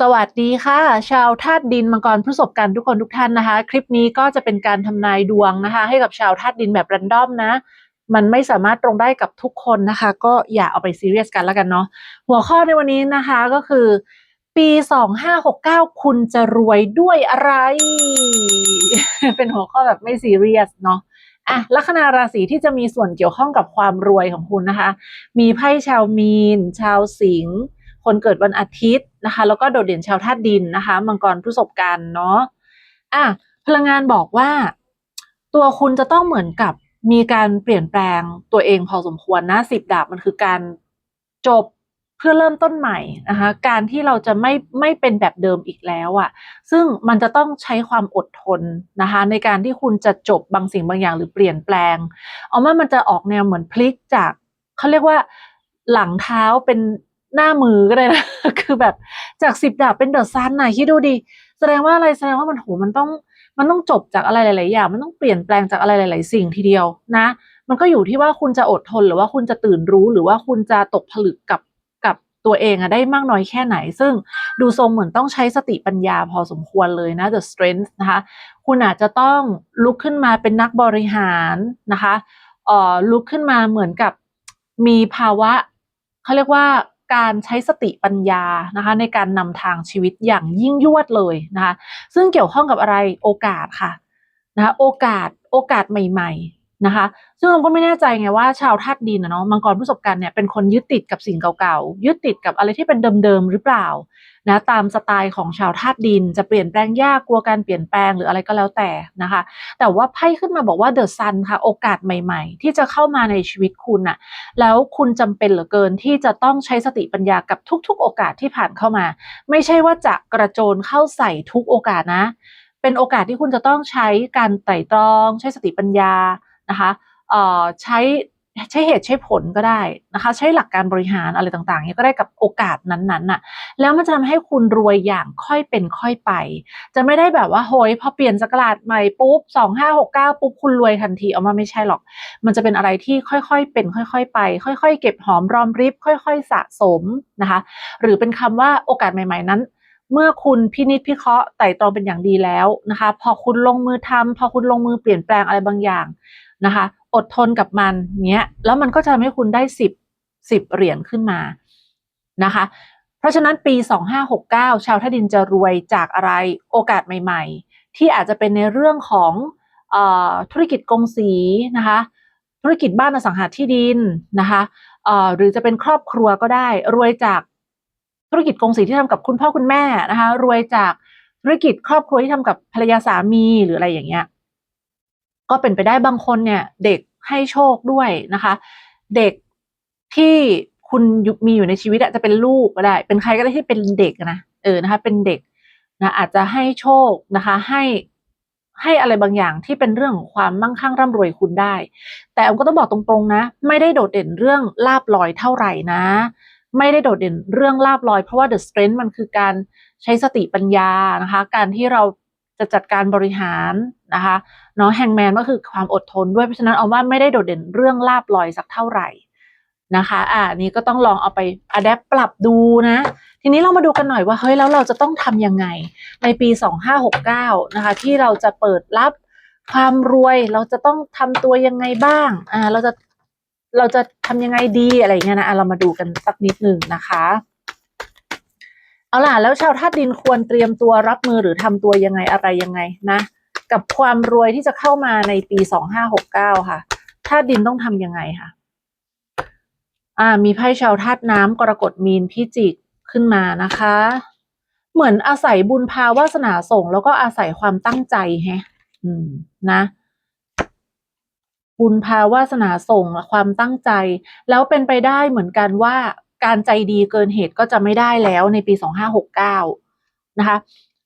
สวัสดีค่ะ ชาวธาตุดินมังกรพฤษภกันทุกคนทุกท่านนะคะ คลิปนี้ก็จะเป็นการทำนายดวงนะคะ ให้กับชาวธาตุดินแบบรันดอมนะ มันไม่สามารถตรงได้กับทุกคนนะคะ ก็อย่าเอาไปซีเรียสกันแล้วกันเนาะหัวข้อในวันนี้นะคะก็คือ ปี 2569 คุณจะรวยด้วยอะไร เป็นหัวข้อแบบไม่ซีเรียสเนาะอะลัคนาราศีที่จะมีส่วนเกี่ยวข้องกับความรวยของคุณนะคะ มีไพ่ชาวมีน ชาวสิงห์ คนเกิดวันอาทิตย์นะคะ แล้วก็โดดเด่นชาวธาตุดินนะคะ มังกรพฤษภกันเนาะอะพลังงานบอกว่า ตัวคุณจะต้องเหมือนกับมีการเปลี่ยนแปลงตัวเองพอสมควรนะสิบดาบมันคือการจบเพื่อเริ่มต้นใหม่นะคะการที่เราจะไม่ไม่เป็นแบบเดิมอีกแล้วอะ่ะ ซึ่งมันจะต้องใช้ความอดทนนะคะ ในการที่คุณจะจบบางสิ่งบางอย่างหรือเปลี่ยนแปลง เอาว่ามันจะออกแนวเหมือนพลิกจากเขาเรียกว่าหลังเท้าเป็น หน้ามือก็ได้นะ คือแบบจากสิบดาบเป็นเดอะซันน่ะคิดดูดิแสดงว่าอะไรแสดงว่ามันโหมันต้องมันต้องจบจากอะไรหลาย ๆ อย่าง มันต้องเปลี่ยนแปลงจากอะไรหลาย ๆ สิ่งทีเดียวนะ มันก็อยู่ที่ว่าคุณจะอดทนหรือว่าคุณจะตื่นรู้หรือว่าคุณจะตกผลึกกับกับตัวเองอะได้มากน้อยแค่ไหน ซึ่งดูทรงเหมือนต้องใช้สติปัญญาพอสมควรเลยนะ the strength นะคะ คุณอาจจะต้องลุกขึ้นมาเป็นนักบริหารนะคะเอ่อลุกขึ้นมาเหมือนกับมีภาวะเขาเรียกว่า การใช้สติปัญญานะคะในการนำทางชีวิตอย่างยิ่งยวดเลยนะคะ ซึ่งเกี่ยวข้องกับอะไรโอกาสค่ะนะคะโอกาสโอกาสใหม่ ๆ นะคะ ซึ่งเราก็ไม่แน่ใจไงว่าชาวธาตุดินนะเนาะมังกรผู้ประสบการณ์เนี่ยเป็นคนยึดติดกับสิ่งเก่าๆยึดติดกับอะไรที่เป็นเดิมๆหรือเปล่านะตามสไตล์ของชาวธาตุดิน จะเปลี่ยนแปลงยากกลัวการเปลี่ยนแปลงหรืออะไรก็แล้วแต่นะคะ แต่ว่าไพ่ขึ้นมาบอกว่าเดอะซันค่ะ โอกาสใหม่ ๆ ที่จะเข้ามาในชีวิตคุณน่ะแล้วคุณจำเป็นเหลือเกินที่จะต้องใช้สติปัญญากับทุก ๆ โอกาสที่ผ่านเข้ามา ไม่ใช่ว่าจะกระโจนเข้าใส่ทุกโอกาสนะ เป็นโอกาสที่คุณจะต้องใช้การไตร่ตรอง ใช้สติปัญญา นะคะเอ่อใช้ใช้เหตุใช้ผลก็ได้นะคะ ใช้หลักการบริหารอะไรต่างๆเนี่ยก็ได้กับโอกาสนั้นๆน่ะแล้วมันจะทำให้คุณรวยอย่างค่อยเป็นค่อยไป จะไม่ได้แบบว่าโหยพอเปลี่ยนสกราดใหม่ปุ๊บสองห้าหกเก้าปุ๊บคุณรวยทันทีเอามาไม่ใช่หรอก มันจะเป็นอะไรที่ค่อยๆ เป็นค่อยๆ ไป ค่อย ๆ เก็บหอมรอมริบค่อย ๆ สะสมนะคะ หรือเป็นคำว่าโอกาสใหม่ ๆนั้น เมื่อคุณพินิจพิเคราะห์ไต่ตรองเป็นอย่างดีแล้วนะคะ พอคุณลงมือทำพอคุณลงมือเปลี่ยนแปลงอะไรบางอย่างนะคะ อดทนกับมันเนี้ยแล้วมันก็จะทำให้คุณได้สิบสิบเหรียญขึ้นมานะคะ เพราะฉะนั้นปี 2569 ชาวท่าดินจะรวยจากอะไรโอกาสใหม่ ๆ ที่อาจจะเป็นในเรื่องของออธุรกิจกงสีนะคะธุรกิจบ้านอสังหาที่ดินนะคะเอ่อหรือจะเป็นครอบครัวก็ได้รวยจาก ธุรกิจกงสีที่ทำกับคุณพ่อคุณแม่นะคะ รวยจากธุรกิจครอบครัวที่ทำกับภรรยาสามีหรืออะไรอย่างเงี้ย ก็เป็นไปได้บางคนเนี่ย เด็กให้โชคด้วยนะคะ เด็กที่คุณมีอยู่ในชีวิตอะจะเป็นลูกก็ได้ เป็นใครก็ได้ที่เป็นเด็กนะเออนะคะ เป็นเด็กนะอาจจะให้โชคนะคะ ให้ให้อะไรบางอย่างที่เป็นเรื่องของความมั่งคั่งร่ำรวยคุณได้ แต่อมก็ต้องบอกตรงๆนะ ไม่ได้โดดเด่นเรื่องลาบลอยเท่าไหร่นะ ไม่ได้โดดเด่นเรื่องลาบลอย เพราะว่า the strength มันคือการใช้สติปัญญานะคะ การที่เราจะจัดการบริหารนะคะเนาะแฮงแมนก็คือความอดทนด้วยเพราะฉะนั้นเอาว่าไม่ได้โดดเด่นเรื่องลาบลอยสักเท่าไหร่นะคะอ่านี้ก็ต้องลองเอาไปอัดแอปปรับดูนะ ทีนี้เรามาดูกันหน่อยว่าเฮ้ยแล้วเราจะต้องทำยังไง ในปี 2569นะคะที่เราจะเปิดรับความรวยเราจะต้องทำตัวยังไงบ้างอ่าเราจะ เราจะทำยังไงดีอะไรเงี้ยนะะเรามาดูกันสักนิดหนึ่งนะคะ เอาล่ะแล้วชาวธาตุดินควรเตรียมตัวรับมือหรือทำตัวยังไงอะไรยังไงนะ กับความรวยที่จะเข้ามาในปี2569ค่ะธาตุดินต้องทำยังไงค่ะ อ่า มีไพ่ชาวธาตุน้ำกรกฎมีนพิจิกขึ้นมานะคะ เหมือนอาศัยบุญพาวาสนาส่ง แล้วก็อาศัยความตั้งใจแฮะ อืม นะ บุญพาวาสนาส่งความตั้งใจ แล้วเป็นไปได้เหมือนกันว่าการใจดีเกินเหตุก็จะไม่ได้แล้วในปี 2569 นะคะ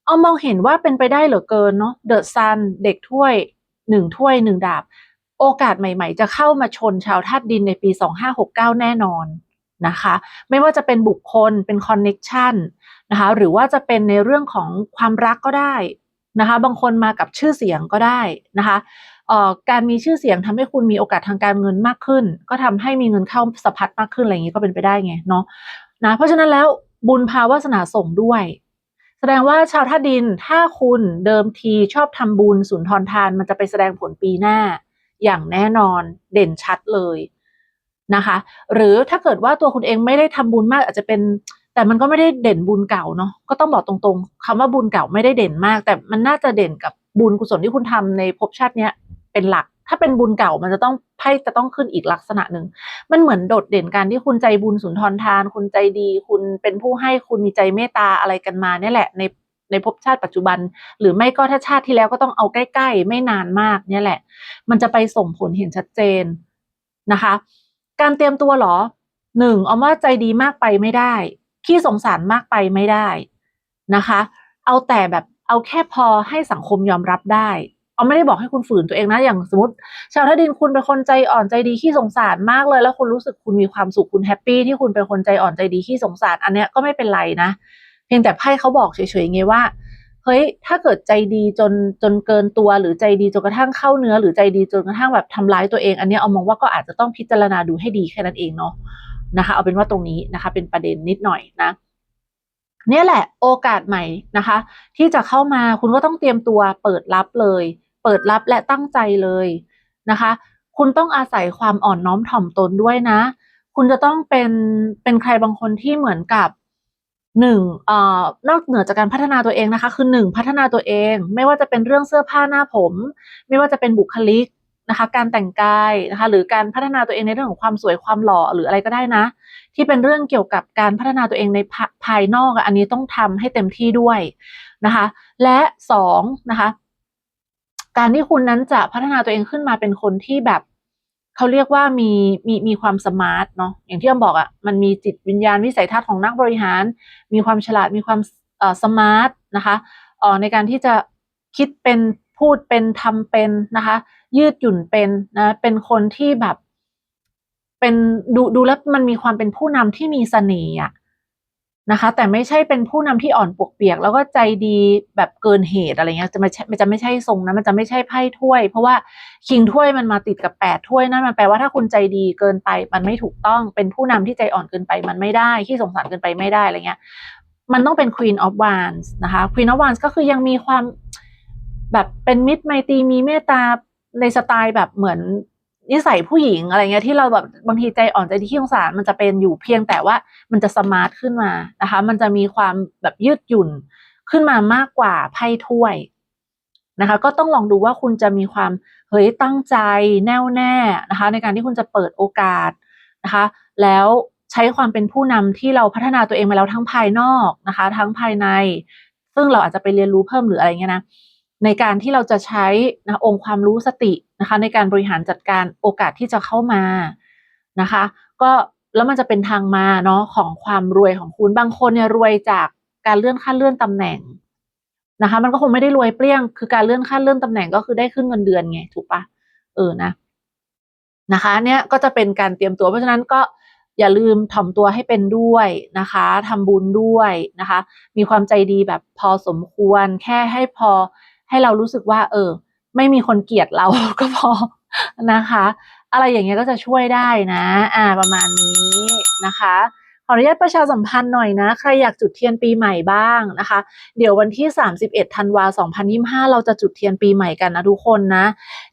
เอามองเห็นว่าเป็นไปได้เหลือเกินเนาะเดอะซันเด็กถ้วยหนึ่งถ้วยหนึ่งดาบ โอกาสใหม่ๆ จะเข้ามาชนชาวธาตุดินในปี 2569 แน่นอนนะคะ ไม่ว่าจะเป็นบุคคลเป็นคอนเน็กชันนะคะหรือว่าจะเป็นในเรื่องของความรักก็ได้นะคะ บางคนมากับชื่อเสียงก็ได้นะคะ การมีชื่อเสียงทำให้คุณมีโอกาสทางการเงินมากขึ้น ก็ทำให้มีเงินเข้าสะพัดมากขึ้นอะไรอย่างนี้ก็เป็นไปได้ไงเนาะนะเพราะฉะนั้นแล้วบุญพาวาสนาส่งด้วย แสดงว่าชาวธาดินถ้าคุณเดิมทีชอบทำบุญสุนทรทาน มันจะไปแสดงผลปีหน้า อย่างแน่นอนเด่นชัดเลยนะคะ หรือถ้าเกิดว่าตัวคุณเองไม่ได้ทำบุญมากอาจจะเป็นแต่มันก็ไม่ได้เด่นบุญเก่าเนาะก็ต้องบอกตรงๆคำว่าบุญเก่าไม่ได้เด่นมาก แต่มันน่าจะเด่นกับบุญกุศลที่คุณทำในภพชาติเนี้ย เป็นหลัก ถ้าเป็นบุญเก่ามันจะต้องไพ่จะต้องขึ้นอีกลักษณะหนึ่งมันเหมือนโดดเด่นการที่คุณใจบุญสุนทรทาน คุณใจดี คุณเป็นผู้ให้คุณมีใจเมตตาอะไรกันมาเนี่ยแหละในในภพชาติปัจจุบัน หรือไม่ก็ถ้าชาติที่แล้วก็ต้องเอาใกล้ๆ ไม่นานมากเนี่ยแหละ มันจะไปส่งผลเห็นชัดเจนนะคะ การเตรียมตัวหรอหนึ่งเอาว่าใจดีมากไปไม่ได้ ขี้สงสารมากไปไม่ได้นะคะ เอาแต่แบบเอาแค่พอให้สังคมยอมรับได้ เอาไม่ได้บอกให้คุณฝืนตัวเองนะอย่างสมมติ ชาวท่าดินคุณเป็นคนใจอ่อนใจดีขี้สงสารมากเลย แล้วคุณรู้สึกคุณมีความสุขคุณแฮปปี้ที่คุณเป็นคนใจอ่อนใจดีขี้สงสาร อันเนี้ยก็ไม่เป็นไรนะ เพียงแต่ไพ่เขาบอกเฉยๆไงว่าเฮ้ยถ้าเกิดใจดีจนจนเกินตัวหรือใจดีจนกระทั่งเข้าเนื้อ หรือใจดีจนกระทั่งแบบทำร้ายตัวเอง อันนี้เอามองว่าก็อาจจะต้องพิจารณาดูให้ดีแค่นั้นเองเนาะนะคะ เอาเป็นว่าตรงนี้นะคะ เป็นประเด็นนิดหน่อยนะเนี่ยแหละโอกาสใหม่นะคะ ที่จะเข้ามาคุณก็ต้องเตรียมตัวเปิดรับเลย เปิดรับและตั้งใจเลยนะคะ คุณต้องอาศัยความอ่อนน้อมถ่อมตนด้วยนะ คุณจะต้องเป็นเป็นใครบางคนที่เหมือนกับหนึ่งเอ่อนอกเหนือจากการพัฒนาตัวเองนะคะ คือหนึ่งพัฒนาตัวเอง ไม่ว่าจะเป็นเรื่องเสื้อผ้าหน้าผม ไม่ว่าจะเป็นบุคลิกนะคะ การแต่งกายนะคะ หรือการพัฒนาตัวเองในเรื่องของความสวยความหล่อหรืออะไรก็ได้นะ ที่เป็นเรื่องเกี่ยวกับการพัฒนาตัวเองในภายนอกอันนี้ต้องทำให้เต็มที่ด้วยนะคะ และสองนะคะ การที่คุณนั้นจะพัฒนาตัวเองขึ้นมาเป็นคนที่แบบเขาเรียกว่ามีมีมีความสมาร์ทเนาะอย่างที่อมบอกอะ่ะมันมีจิตวิญญาณวิสัยทัศน์ของนักบริหาร มีความฉลาดมีความสมาร์ทนะคะอ่อในการที่จะคิดเป็นพูดเป็นทำเป็นนะคะ ยืดหยุ่นเป็นนะเป็นคนที่แบบ เป็นดูดูแล้วมันมีความเป็นผู้นำที่มีเสน่ห์อะ นะคะ แต่ไม่ใช่เป็นผู้นำที่อ่อนปวกเปียก แล้วก็ใจดีแบบเกินเหตุอะไรเงี้ยจะไม่มันจะไม่ใช่ทรงนะมันจะไม่ใช่ไพ่ถ้วย เพราะว่าคิงถ้วยมันมาติดกับแปดถ้วยนั่นมันแปลว่าถ้าคุณใจดีเกินไป มันไม่ถูกต้องเป็นผู้นำที่ใจอ่อนเกินไปมันไม่ได้ที่สงสารเกินไปไม่ได้อะไรเงี้ยมันต้องเป็น Queen of Wands นะคะ Queen of Wands ก็คือยังมีความแบบเป็นมิตรไมตรีมีเมตตาในสไตล์แบบเหมือน นิสัยผู้หญิงอะไรเงี้ยที่เราแบบบางทีใจอ่อนใจดีขี้สงสารมันจะเป็นอยู่เพียงแต่ว่ามันจะสมาร์ทขึ้นมานะคะ มันจะมีความแบบยืดหยุ่นขึ้นมามากกว่าไพ่ถ้วยนะคะ ก็ต้องลองดูว่าคุณจะมีความเฮ้ยตั้งใจแน่วแน่นะคะ ในการที่คุณจะเปิดโอกาสนะคะ แล้วใช้ความเป็นผู้นำที่เราพัฒนาตัวเองมาแล้วทั้งภายนอกนะคะ ทั้งภายใน ซึ่งเราอาจจะไปเรียนรู้เพิ่มหรืออะไรเงี้ยนะ ในการที่เราจะใช้นะองค์ความรู้สตินะคะ ในการบริหารจัดการโอกาสที่จะเข้ามานะคะ ก็แล้วมันจะเป็นทางมาเนาะของความรวยของคุณบางคนเนี่ยรวยจากการเลื่อนขั้นเลื่อนตำแหน่งนะคะ มันก็คงไม่ได้รวยเปรี้ยง คือการเลื่อนขั้นเลื่อนตำแหน่งก็คือได้ขึ้นเงินเดือนไงถูกปะเออนะนะคะเนี่ยก็จะเป็นการเตรียมตัวเพราะฉะนั้นก็อย่าลืมถ่อมตัวให้เป็นด้วยนะคะทำบุญด้วยนะคะ มีความใจดีแบบพอสมควรแค่ให้พอ ให้เรารู้สึกว่า เออ ไม่มีคนเกลียดเราก็พอนะคะ อะไรอย่างเงี้ยก็จะช่วยได้นะ อ่าประมาณนี้นะคะ ขออนุญาตประชาสัมพันธ์หน่อยนะ ใครอยากจุดเทียนปีใหม่บ้างนะคะ เดี๋ยววันที่ 31ธันวา2025 เราจะจุดเทียนปีใหม่กันนะทุกคนนะ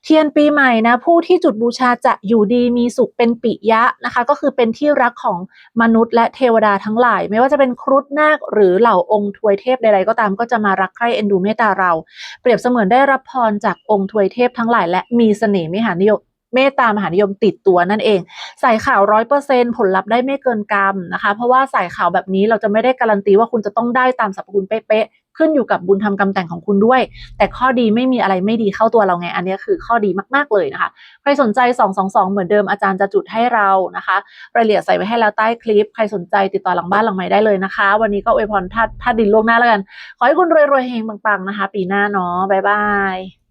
เทียนปีใหม่นะ ผู้ที่จุดบูชาจะอยู่ดีมีสุขเป็นปิยะนะคะ ก็คือเป็นที่รักของมนุษย์และเทวดาทั้งหลาย ไม่ว่าจะเป็นครุฑนาคหรือเหล่าองค์ทวยเทพใดๆก็ตามก็จะมารักใคร่เอ็นดูเมตตาเรา เปรียบเสมือนได้รับพรจากองค์ทวยเทพทั้งหลาย และมีเสน่ห์มหานิยม เมตตามหานิยมติดตัวนั่นเอง ใส่ข่าวร้อยเปอร์เซ็นผลลัพธ์ได้ไม่เกินกรรมนะคะ เพราะว่าใส่ข่าวแบบนี้เราจะไม่ได้การันตีว่าคุณจะต้องได้ตามสรรพคุณเป๊ะๆขึ้นอยู่กับบุญทำกรรมแต่งของคุณด้วย แต่ข้อดีไม่มีอะไรไม่ดีเข้าตัวเราไง อันนี้คือข้อดีมากๆเลยนะคะ ใครสนใจ 222 เหมือนเดิมอาจารย์จะจุดให้เรานะคะรายละเอียดใส่ไว้ให้แล้วใต้คลิป ใครสนใจติดต่อหลังบ้านหลังใหม่ได้เลยนะคะ วันนี้ก็อวยพรท่าท่าดินล่วงหน้าแล้วกัน ขอให้คุณรวยๆเฮงปังๆนะคะ ปีหน้าเนาะบ๊ายบาย